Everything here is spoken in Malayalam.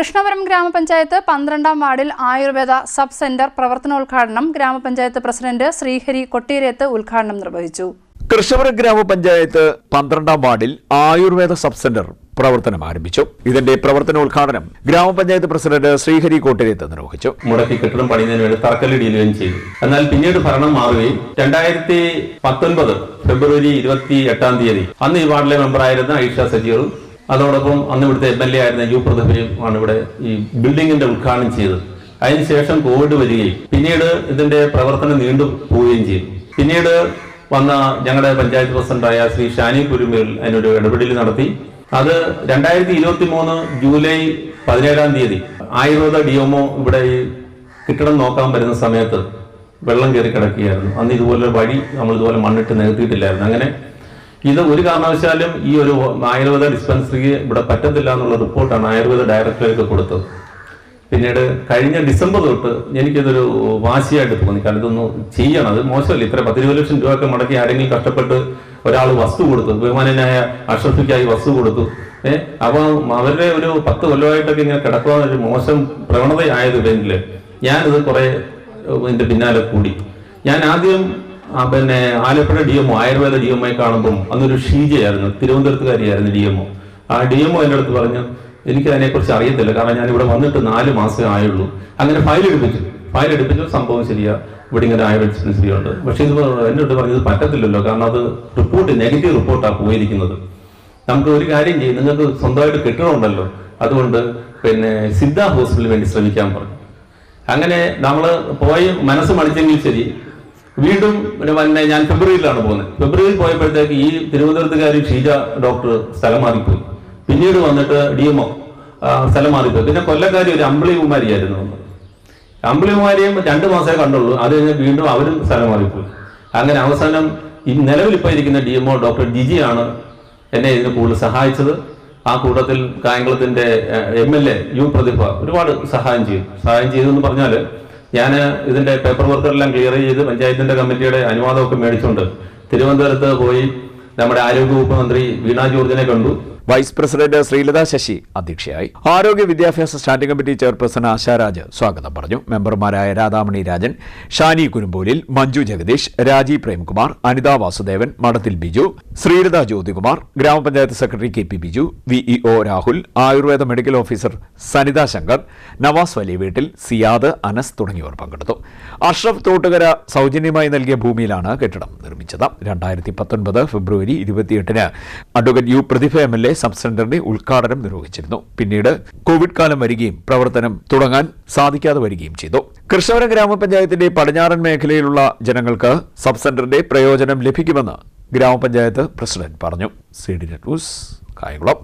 കൃഷ്ണപുരം ഗ്രാമപഞ്ചായത്ത് പന്ത്രണ്ടാം വാർഡിൽ ആയുർവേദ സബ് സെന്റർ പ്രവർത്തനോദ്ഘാടനം ഗ്രാമപഞ്ചായത്ത് പ്രസിഡന്റ് ശ്രീഹരി കൊട്ടീരത്ത് ഉദ്ഘാടനം നിർവഹിച്ചു. കൃഷ്ണപുരം ഗ്രാമപഞ്ചായത്ത് പന്ത്രണ്ടാം വാർഡിൽ ആയുർവേദ സബ് സെന്റർ പ്രവർത്തനം ആരംഭിച്ചു. ഇതിന്റെ പ്രവർത്തനോദ്ഘാടനം ഗ്രാമപഞ്ചായത്ത് പ്രസിഡന്റ് ശ്രീഹരി കോട്ടേരത്ത് നിർവഹിച്ചു. മുടക്കി കെട്ടിടം പണിയുന്നതിന് വേണ്ടി തറക്കല്ലിടുകയും ചെയ്തു. എന്നാൽ പിന്നീട് ഭരണം മാറുകയും രണ്ടായിരത്തി പത്തൊൻപത് ഫെബ്രുവരി ഇരുപത്തി എട്ടാം തീയതി അന്ന് ഈ വാർഡിലെ മെമ്പറായിരുന്ന ഐഷ സജീറും അതോടൊപ്പം അന്ന് ഇവിടുത്തെ എം എൽ എ ആയിരുന്ന യു പ്രതിഭയും ആണ് ഇവിടെ ഈ ബിൽഡിങ്ങിന്റെ ഉദ്ഘാടനം ചെയ്തത്. അതിനുശേഷം കോവിഡ് വരികയും പിന്നീട് ഇതിന്റെ പ്രവർത്തനം നീണ്ടു പോവുകയും ചെയ്തു. പിന്നീട് വന്ന ഞങ്ങളുടെ പഞ്ചായത്ത് പ്രസിഡന്റായ ശ്രീ ഷാനി കുരുമേൽ അതിനൊരു ഇടപെടൽ നടത്തി. അത് രണ്ടായിരത്തി ഇരുപത്തി മൂന്ന് ജൂലൈ പതിനേഴാം തീയതി ആയുർവേദ ഡിഒമോ ഇവിടെ ഈ കെട്ടിടം നോക്കാൻ വരുന്ന സമയത്ത് വെള്ളം കയറി കിടക്കുകയായിരുന്നു. അന്ന് ഇതുപോലെ വഴി നമ്മൾ ഇതുപോലെ മണ്ണിട്ട് നികത്തിയിട്ടില്ലായിരുന്നു. അങ്ങനെ ഇത് ഒരു കാരണവശാലും ഈ ഒരു ആയുർവേദ ഡിസ്പെൻസറിക്ക് ഇവിടെ പറ്റത്തില്ല എന്നുള്ള റിപ്പോർട്ടാണ് ആയുർവേദ ഡയറക്ടറേറ്റ് കൊടുത്തത്. പിന്നീട് കഴിഞ്ഞ ഡിസംബർ തൊട്ട് എനിക്കിതൊരു വാശിയായിട്ട് തോന്നി. കാരണം ഇതൊന്ന് ചെയ്യണം. അത് മോശമല്ല. ഇത്ര പത്തിരുപത് ലക്ഷം രൂപയൊക്കെ മുടക്കി ആരെങ്കിലും കഷ്ടപ്പെട്ട് ഒരാൾ വസ്തു കൊടുത്തു. ബഹുമാനായ അഷ്റഫിക്കായി വസ്തു കൊടുത്തു. ഏഹ് അപ്പൊ അവരുടെ ഒരു പത്ത് കൊല്ലമായിട്ടൊക്കെ ഇങ്ങനെ കിടക്കുക ഒരു മോശം പ്രവണതയായത് ഇവരിൽ ഞാനിത് കുറെ ഇതിന്റെ പിന്നാലെ കൂടി. ഞാൻ ആദ്യം പിന്നെ Alappuzha D MO Ayurveda D M I കാണുമ്പം അന്നൊരു ഷീജയായിരുന്നു തിരുവനന്തപുരത്തുകാരിയായിരുന്നു ഡി എംഒ ആ ഡി എംഒ എന്റെ അടുത്ത് പറഞ്ഞു എനിക്ക് അതിനെക്കുറിച്ച് അറിയത്തില്ല കാരണം ഞാൻ ഇവിടെ വന്നിട്ട് നാല് മാസമേ ആയുള്ളൂ. അങ്ങനെ ഫയൽ എടുപ്പിച്ചു. ഫയൽ എടുപ്പിച്ചു സംഭവം ശരിയാ ഇവിടെ ഇങ്ങനെ ആയുർവേദ ചികിത്സയുണ്ട് പക്ഷേ ഇത് എന്നോട് പറഞ്ഞത് പറ്റത്തില്ലല്ലോ കാരണം അത് റിപ്പോർട്ട് നെഗറ്റീവ് റിപ്പോർട്ടാണ് പോയിരിക്കുന്നത്. നമുക്ക് ഒരു കാര്യം ചെയ്യും നിങ്ങൾക്ക് സ്വന്തമായിട്ട് കെട്ടിടമുണ്ടല്ലോ അതുകൊണ്ട് പിന്നെ സിദ്ധ ഹോസ്പിറ്റലിന് വേണ്ടി ശ്രമിക്കാൻ പറഞ്ഞു. അങ്ങനെ നമ്മൾ പോയി മനസ്സ് മടിച്ചെങ്കിൽ ശരി വീണ്ടും പിന്നെ വന്നെ ഞാൻ ഫെബ്രുവരിയിലാണ് പോകുന്നത്. ഫെബ്രുവരിയിൽ പോയപ്പോഴത്തേക്ക് ഈ തിരുവനന്തപുരത്തുകാരി ഷീജ ഡോക്ടർ സ്ഥലം മാറിപ്പോയി. പിന്നീട് വന്നിട്ട് ഡി എം ഒ സ്ഥലം മാറിപ്പോയി. പിന്നെ കൊല്ലക്കാരി ഒരു അമ്പിളികുമാരിയായിരുന്നു അമ്പിളി അമ്പിളികുമാരിയും രണ്ട് മാസമേ കണ്ടുള്ളൂ. അത് കഴിഞ്ഞ് വീണ്ടും അവരും സ്ഥലം മാറിപ്പോയി. അങ്ങനെ അവസാനം ഈ നിലവിൽ ഇപ്പോൾ ഇരിക്കുന്ന ഡി എം ഒ ഡോക്ടർ ജിജിയാണ് എന്നെ ഇതിന് കൂടുതൽ സഹായിച്ചത്. ആ കൂട്ടത്തിൽ കായംകുളത്തിന്റെ M L A U Prathibha ഒരുപാട് സഹായം ചെയ്തു. സഹായം ചെയ്തു എന്ന് പറഞ്ഞാൽ ഞാൻ ഇതിന്റെ പേപ്പർ വർക്കെല്ലാം ക്ലിയർ ചെയ്ത് പഞ്ചായത്തിന്റെ കമ്മിറ്റിയുടെ അനുവാദമൊക്കെ മേടിച്ചുകൊണ്ട് തിരുവനന്തപുരത്ത് പോയി നമ്മുടെ ആരോഗ്യവകുപ്പ് മന്ത്രി വീണ ജോർജിനെ കണ്ടു. വൈസ് പ്രസിഡന്റ് ശ്രീലത ശശി അധ്യക്ഷയായി. ആരോഗ്യ വിദ്യാഭ്യാസ സ്റ്റാൻഡിംഗ് കമ്മിറ്റി ചെയർപേഴ്സൺ ആശാരാജ് സ്വാഗതം പറഞ്ഞു. മെമ്പർമാരായ രാധാമണി രാജൻ ഷാനി കുരുമ്പോലിൽ മഞ്ജു ജഗദീഷ് രാജീവ് പ്രേംകുമാർ അനിതാ വാസുദേവൻ മഠത്തിൽ Biju Sreelatha Jyothikumar grama panchayat secretary K P Biju VEO Rahul Ayurveda medical officer Sanitha Shankar Navas വലിയ വീട്ടിൽ സിയാദ് അനസ് തുടങ്ങിയവർ പങ്കെടുത്തു. അഷ്റഫ് തോട്ടുകര സൗജന്യമായി നൽകിയ ഭൂമിയിലാണ് കെട്ടിടം നിർമ്മിച്ചത്. രണ്ടായിരത്തി പത്തൊൻപത് ഫെബ്രുവരി ഇരുപത്തിയെട്ടിന് advocate U Prathibha M L A sub സെന്ററിന്റെ ഉദ്ഘാടനം നിർവഹിച്ചിരുന്നു. പിന്നീട് കോവിഡ് കാലം വരികയും പ്രവർത്തനം തുടങ്ങാൻ സാധിക്കാതെ വരികയും ചെയ്തു. കൃഷ്ണപുരം ഗ്രാമപഞ്ചായത്തിന്റെ പടിഞ്ഞാറൻ മേഖലയിലുള്ള ജനങ്ങൾക്ക് സബ് സെന്ററിന്റെ പ്രയോജനം ലഭിക്കുമെന്ന് ഗ്രാമപഞ്ചായത്ത് പ്രസിഡന്റ് പറഞ്ഞു. C D news Kayamkulam.